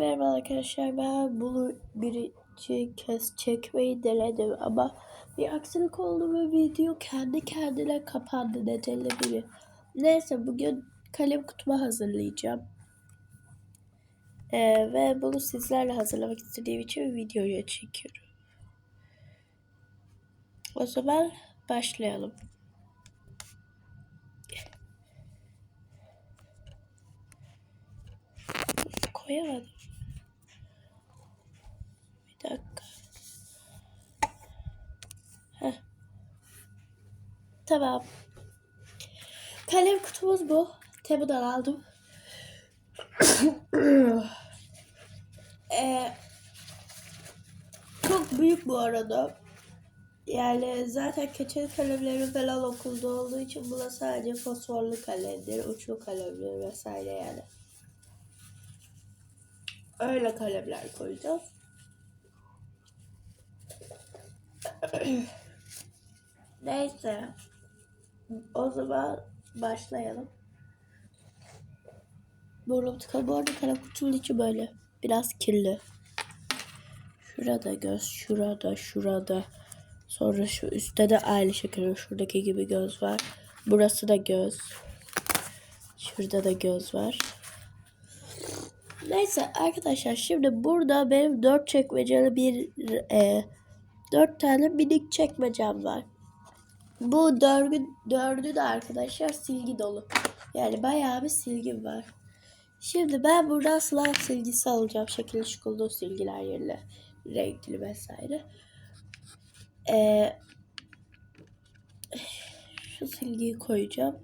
Merhaba arkadaşlar ben bunu birinci kez çekmeyi denedim ama bir aksilik oldu ve video kendi kendine kapandı nedeni biri. Neyse bugün kalem kutumu hazırlayacağım. Ee, ve bunu sizlerle hazırlamak istediğim için videoya çekiyorum. O zaman başlayalım. Koyamadım. Bir dakika. Heh. Tamam. Kalem kutumuz bu. Temu'dan aldım. ee, çok büyük bu arada. Yani zaten keçeli kalemleri falan okulda olduğu için buna sadece fosforlu kalemdir, uçlu kalemdir vesaire yani. Öyle kalemler koyacağız. Neyse. O zaman başlayalım. Burnum tıkalı. Bu arada kutunun içi böyle. Biraz kirli. Şurada göz, şurada, şurada. Sonra şu üstte de aynı şekilde şuradaki gibi göz var. Burası da göz. Şurada da göz var. Neyse arkadaşlar şimdi burada benim dört çekmeceli bir e, dört tane minik çekmecem var. Bu dördü, dördü de arkadaşlar silgi dolu. Yani bayağı bir silgim var. Şimdi ben buradan slime silgisi alacağım. Şekilli şukullu silgiler yerine. Renkli vesaire. Ee, şu silgiyi koyacağım.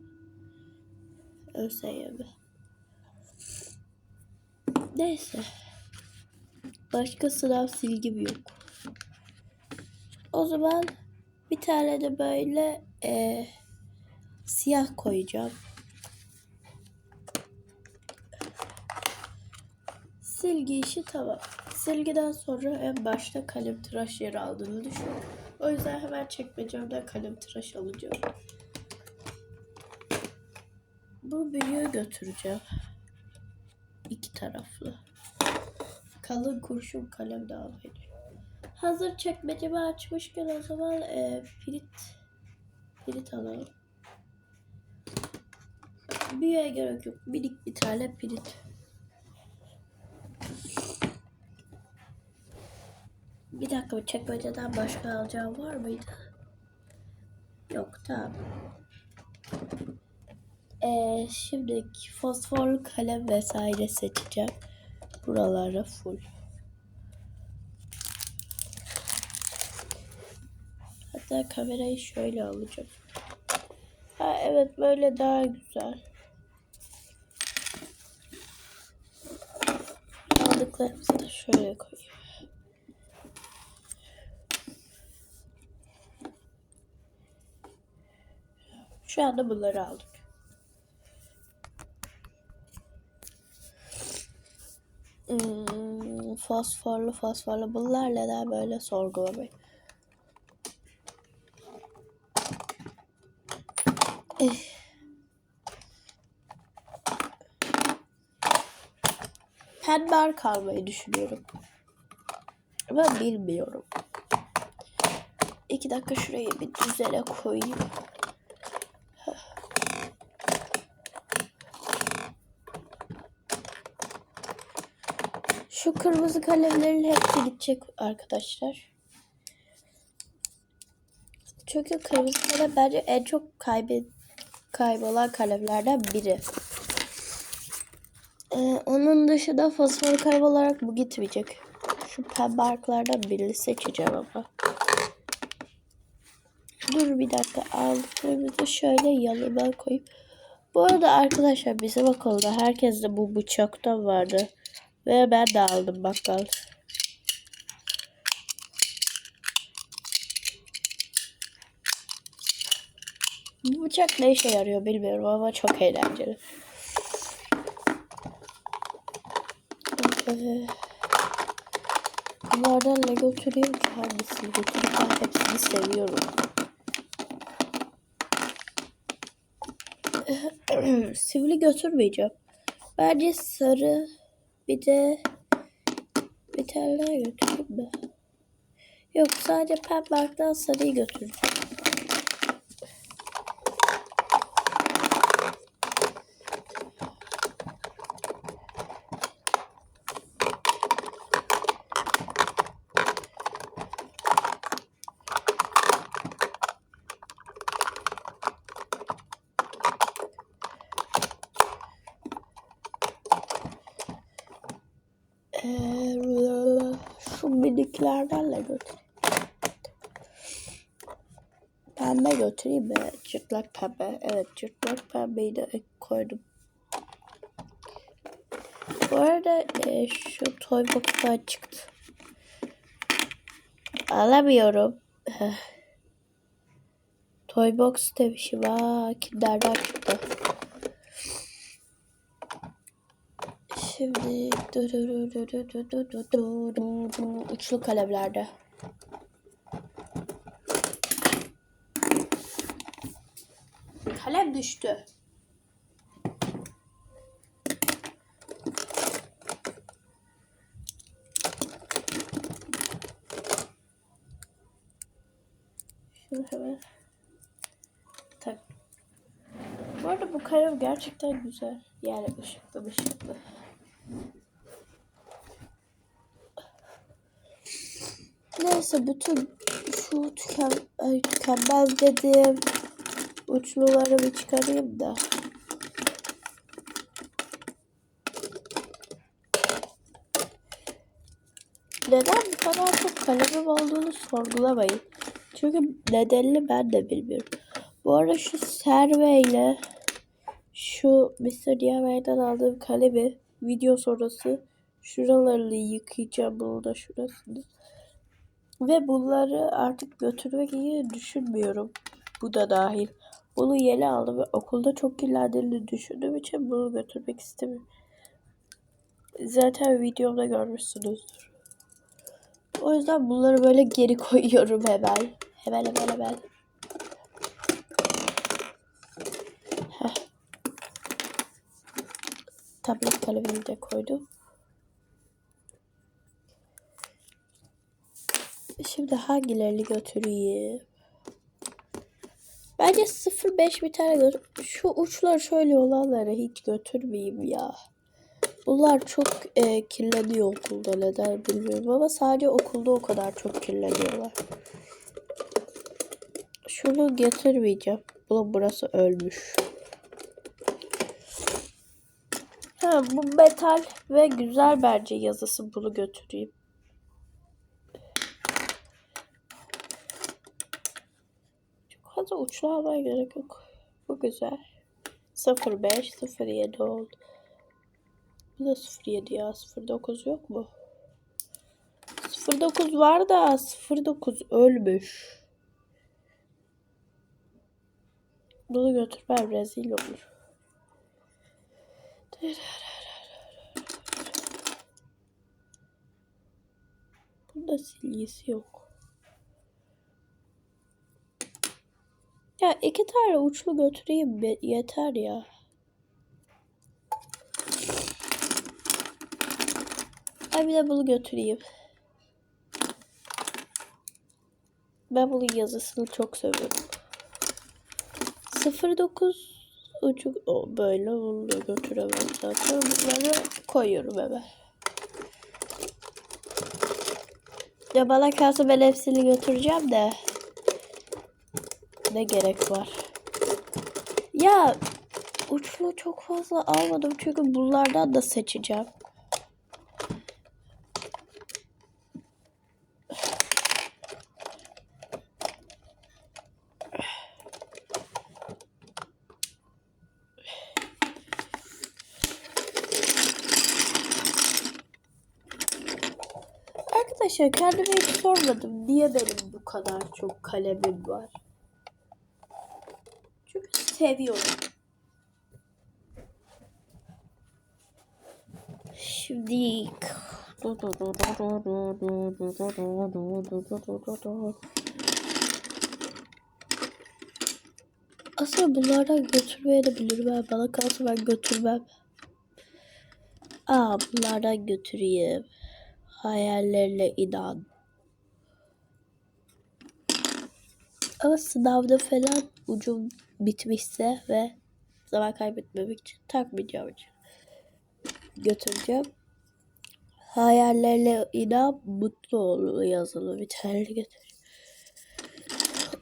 ÖSYM. Neyse. Başka sınav silgim yok. O zaman bir tane de böyle e, siyah koyacağım. Silgi işi tamam. Silgiden sonra en başta kalem tıraş yeri aldığını düşün. O yüzden hemen çekmecemden kalem tıraş alacağım. Bu büyüğü götüreceğim. İki taraflı. Kalın kurşun kalem de almayı Hazır çekmecemi açmışken o zaman e, pirit pirit alalım. Büyüğe gerek yok. Minik bir tane pirit. Bir dakika bu çekmeceden başka alacağım var mıydı? Yok tamam. Ee, şimdi fosforlu kalem vesaire seçeceğim. Buralara full. Hatta kamerayı şöyle alacağım. Ha evet böyle daha güzel. Aldıklarımızı da şöyle koyayım. Şu anda bunları aldık. Hmm, fosforlu fosforlu bunlar neden böyle sorgulamayın. Pembe ark almayı düşünüyorum. Ama bilmiyorum. İki dakika şurayı bir düzene koyayım. Şu kırmızı kalemlerin hepsi gidecek arkadaşlar. Çünkü kırmızı kalem bence en çok kaybet kaybolan kalemlerden biri. Ee, onun dışında fosfor kaybolarak bu gitmeyecek. Şu pembe arklardan birini seçeceğim ama. Dur bir dakika aldıklarımızı şöyle yanıma koyayım. Bu arada arkadaşlar bizim okulda herkes de bu bıçaktan vardı. Ve ben de aldım bakkal. Bu bıçak ne işe yarıyor bilmiyorum ama çok eğlenceli. Ee, bunlardan ne götürüyorum ki hangisini götürüp ben hepsini seviyorum. Sivri götürmeyeceğim. Bence sarı bir de Bir tane götüreyim mi? Yok sadece pembe sarıyı götüreceğim. Ee, şu miniklerdenle götür. Pembe götüreyim mi? Cırtlak pembe. Evet cırtlak pembeyi de koydum. Bu arada e, şu toy box'tan çıktı. Alamıyorum. Eh. toy box demişim. Aa, kinderden çıktı. Şimdi uçlu kalemlerde. Kalem düştü. Şunu hemen tak. Bu arada bu kalem gerçekten güzel. Yani ışıklı ışıklı. Neyse bütün şu tüken, ay, tükenmez dediğim uçluları bir çıkarayım da. Neden bu kadar çok kalemim olduğunu sorgulamayın. Çünkü nedenini ben de bilmiyorum. Bu arada şu serve ile şu Mr. DIY'den aldığım kalemi video sonrası şuralarını yıkayacağım bunu da şurasını. Ve bunları artık götürmek iyi düşünmüyorum. Bu da dahil. Bunu yeni aldım ve okulda çok kirlendiğini düşündüğüm için bunu götürmek istemiyorum. Zaten videomda görmüşsünüzdür. O yüzden bunları böyle geri koyuyorum hemen. Hemen hemen hemen. Heh. Tablet kalemini de koydum. Şimdi hangilerini götüreyim? Bence 0.5 bir tane götür. Şu uçlar şöyle olanları hiç götürmeyeyim ya. Bunlar çok e, kirleniyor okulda neden bilmiyorum ama sadece okulda o kadar çok kirleniyorlar. Şunu getirmeyeceğim. Bunun burası ölmüş. Ha, bu metal ve güzel bence yazısı bunu götüreyim. Çok fazla uçlu almaya gerek yok. Bu güzel. 05 07 oldu. Bu da 07 ya. 09 yok mu? 09 var da 09 ölmüş. Bunu götürmem rezil olur. Bunda silgisi yok. Ya iki tane uçlu götüreyim yeter ya. Ay bir de bunu götüreyim. Ben bunun yazısını çok seviyorum. 09 ucu o böyle bunu da götüremem zaten. Bunları koyuyorum hemen. Ya bana kalsa ben hepsini götüreceğim de. Ne gerek var? Ya uçlu çok fazla almadım çünkü bunlardan da seçeceğim. Arkadaşlar kendime hiç sormadım. Niye benim bu kadar çok kalemim var? Seviyorum. Şimdi aslında bunlardan götürmeye de bilirim. Bana kalsa ben götürmem. Aa bunlardan götüreyim. Hayallerle inan. Ama sınavda falan ucum bitmişse ve zaman kaybetmemek için takmayacağım için götüreceğim. Hayallerle inan mutlu ol yazılı bir tane götür.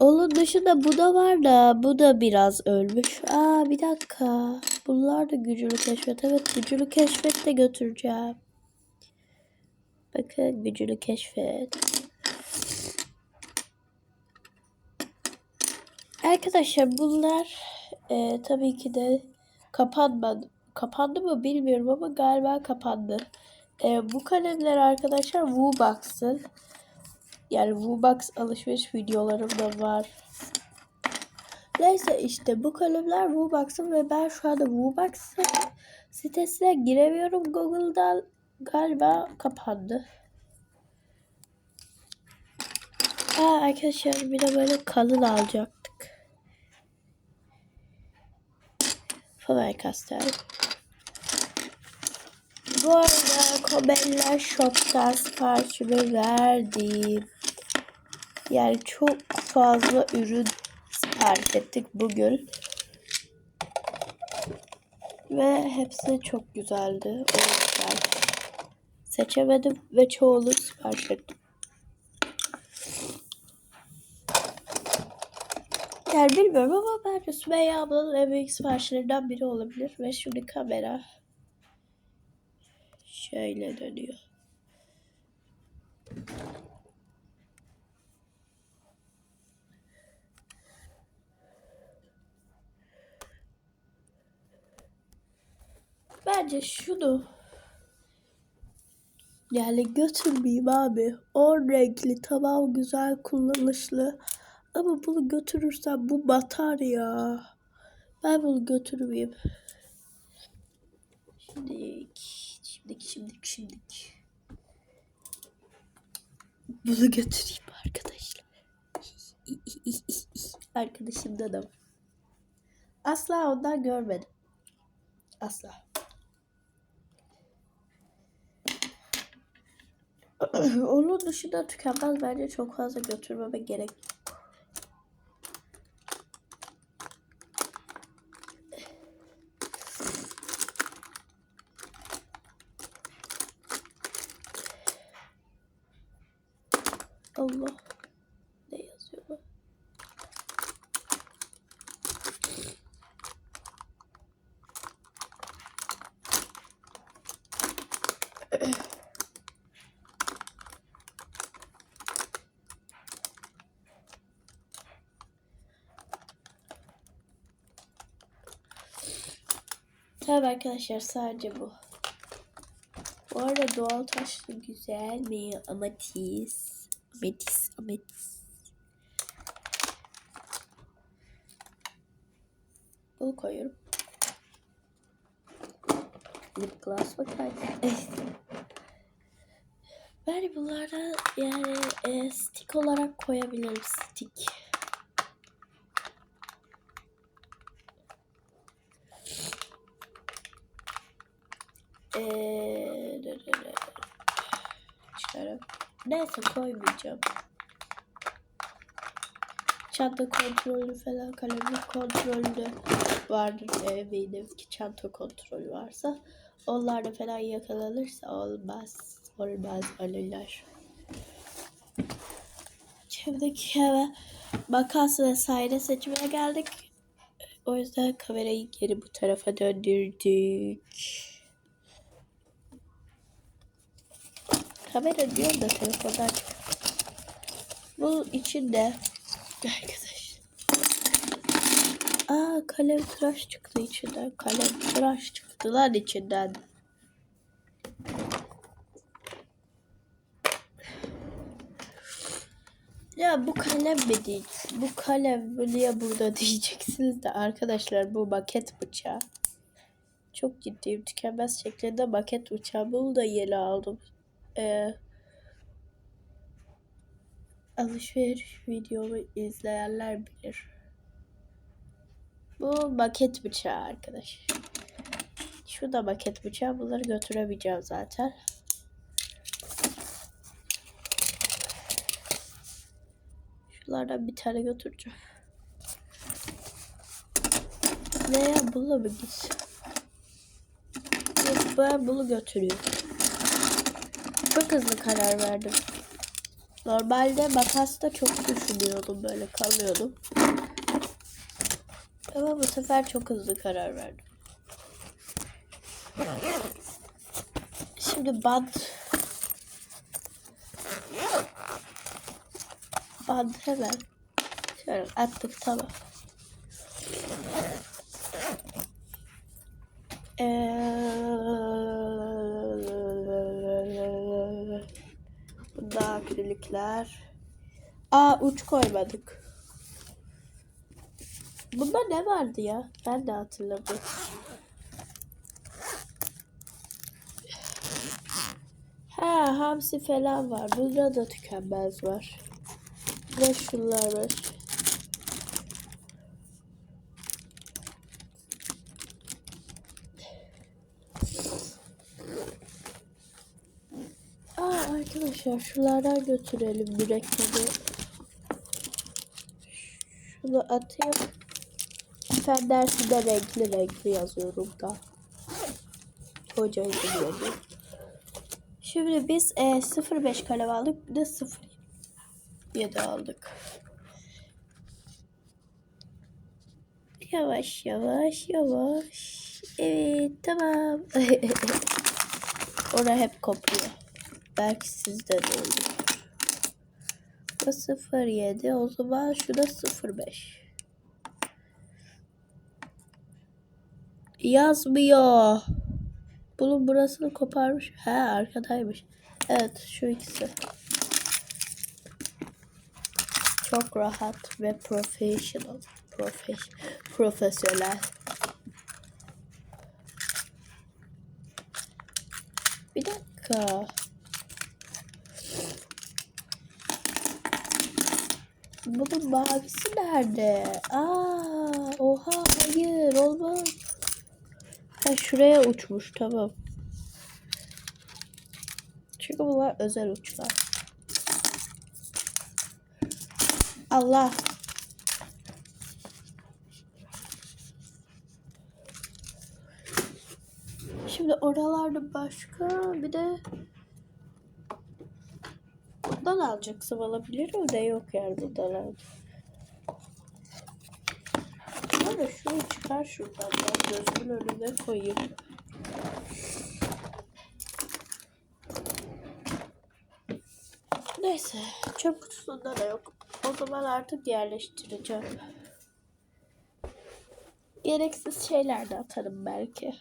Onun dışında bu da var da bu da biraz ölmüş. Aa bir dakika. Bunlar da gücünü keşfet. Evet gücünü keşfet de götüreceğim. Bakın gücünü keşfet. Arkadaşlar bunlar e, tabii ki de kapanmadı. Kapandı mı bilmiyorum ama galiba kapandı. E, bu kalemler arkadaşlar Wubox'ın. Yani Wubox alışveriş videolarım da var. Neyse işte bu kalemler Wubox'ın ve ben şu anda Wubox sitesine giremiyorum Google'dan. Galiba kapandı. Aa arkadaşlar bir de böyle kalın alacaktık. Faber-Castell. Bu arada Kobella Shop'tan siparişimi verdim. Yani çok fazla ürün sipariş ettik bugün. Ve hepsi çok güzeldi. O yüzden seçemedim ve çoğunu sipariş ettim. Yani bilmiyorum ama bence Sümeyye ablanın en büyük siparişlerinden biri olabilir. Ve şimdi kamera şöyle dönüyor. Bence şunu yani götürmeyeyim abi. O renkli tamam güzel kullanışlı. Ama bunu götürürsem bu batar ya. Ben bunu götürmeyeyim. Şimdi, şimdi, şimdi, şimdi. Bunu götüreyim arkadaşlar. Arkadaşımda da. Asla ondan görmedim. Asla. Onun dışında tükenmez bence çok fazla götürmeme gerek Allah. Ne yazıyor bu? Tabii arkadaşlar sadece bu. Bu arada doğal taşlı güzel mi? Ametis. Ametis, ametis. Bunu koyuyorum. Lip gloss bakar. Ben bunlara yani e, stick olarak koyabilirim stick. Eee Neyse koymayacağım. Çanta kontrolü falan kalemlik kontrolü vardır eminim ki çanta kontrolü varsa. Onlar da falan yakalanırsa olmaz. Olmaz alırlar. Şimdiki eve makas vesaire seçmeye geldik. O yüzden kamerayı geri bu tarafa döndürdük. Kamera diyor da telefondan çık. Bu içinde arkadaş. Aa kalem tıraş çıktı içinden. Kalem tıraş çıktı lan içinden. Ya bu kalem mi değil? Bu kalem niye burada diyeceksiniz de arkadaşlar bu maket bıçağı. Çok ciddiyim tükenmez şeklinde maket bıçağı. Bunu da yeni aldım e, alışveriş videomu izleyenler bilir. Bu baket bıçağı arkadaş. Şu da baket bıçağı. Bunları götüremeyeceğim zaten. Şunlardan bir tane götüreceğim. Ne ya bununla mı gitsin? Yok ben bunu götürüyorum. Çok hızlı karar verdim. Normalde makasta çok düşünüyordum böyle kalıyordum. Ama bu sefer çok hızlı karar verdim. Şimdi bant bant hemen şöyle attık tamam. Ee, akrilikler. Aa uç koymadık. Bunda ne vardı ya? Ben de hatırladım. Ha hamsi falan var. Bunda da tükenmez var. Ve şunlar var. Aa arkadaşlar şunlardan götürelim mürekkebi. Şunu atayım. Fen dersinde renkli renkli yazıyorum da. Hoca izin veriyor. Şimdi biz e, 0.5 kalem aldık. Bir de 0.7 aldık. Yavaş yavaş yavaş. Evet tamam. Orada hep kopuyor. Belki sizde de olur. Bu 0.7 o zaman şu da 0.5. Yazmıyor. Bunun burasını koparmış. He arkadaymış. Evet şu ikisi. Çok rahat ve professional. Profes profesyonel. Bir dakika. Bunun mavisi nerede? Aa, oha hayır olmaz. Ha şuraya uçmuş tamam. Çünkü bunlar özel uçlar. Allah. Şimdi oralarda başka bir de bundan alacaksın alabilirim de yok yani bundan alacağım. Şöyle şunu çıkar şuradan ben gözümün önüne koyayım. Neyse çöp kutusunda da yok. O zaman artık yerleştireceğim. Gereksiz şeyler de atarım belki.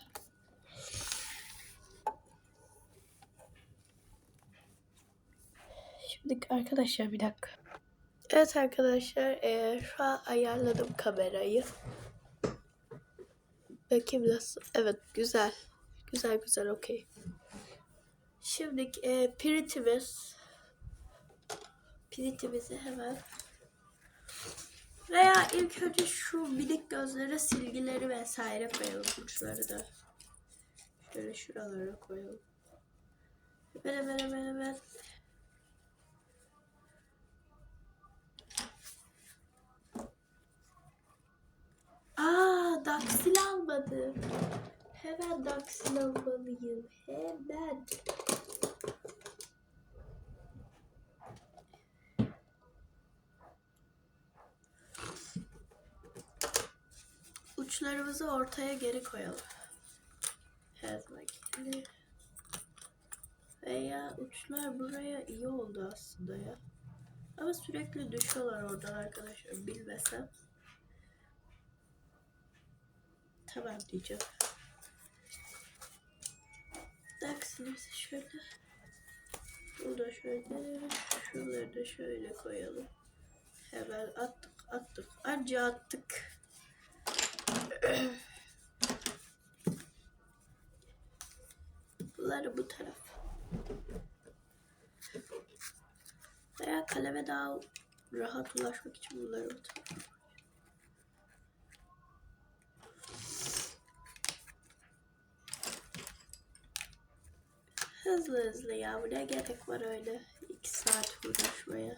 Şimdi arkadaşlar bir dakika. Evet arkadaşlar eee, şu an ayarladım kamerayı. Bakayım nasıl. Evet güzel. Güzel güzel okey. Şimdi e, piritimiz piritimizi hemen veya ilk önce şu minik gözlere silgileri vesaire koyalım uçları da. Şöyle şuralara koyalım. Hemen hemen hemen hemen. Aa, daksil almadım. Hemen daksil almalıyım. Hemen. Uçlarımızı ortaya geri koyalım. Her zamanki. Veya uçlar buraya iyi oldu aslında ya. Ama sürekli düşüyorlar oradan arkadaşlar bilmesem. Tamam diyeceğim. Daksilimizi şöyle. Bunu da şöyle. Şunları da şöyle koyalım. Hemen attık attık. Anca attık. Bunları bu taraf. Veya kaleme daha rahat ulaşmak için bunları bu tarafa. Hızlı hızlı ya. Bu ne gerek var öyle? iki saat uğraşmaya.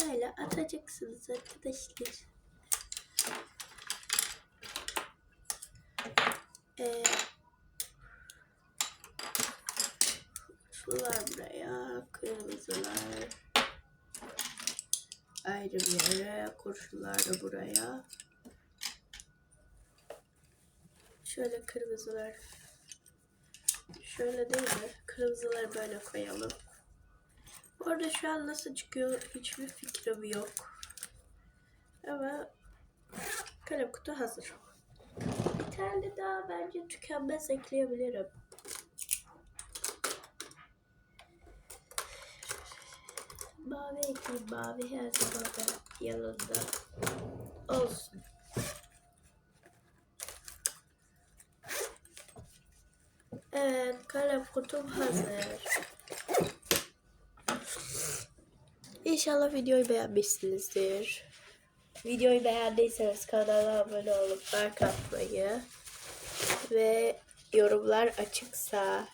Böyle atacaksınız arkadaşlar. Ee, şunlar buraya, kırmızılar ayrı bir yere, kurşunlar da buraya. Şöyle kırmızılar şöyle değil de kırmızıları böyle koyalım. Bu arada şu an nasıl çıkıyor hiçbir fikrim yok. Ama kalem kutu hazır. Bir tane daha bence tükenmez ekleyebilirim. Mavi ekleyeyim. Mavi her zaman da yanında olsun. Evet, kalem kutum hazır. İnşallah videoyu beğenmişsinizdir. Videoyu beğendiyseniz kanala abone olup like atmayı ve yorumlar açıksa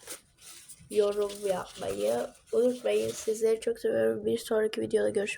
yorum yapmayı unutmayın. Sizleri çok seviyorum. Bir sonraki videoda görüşmek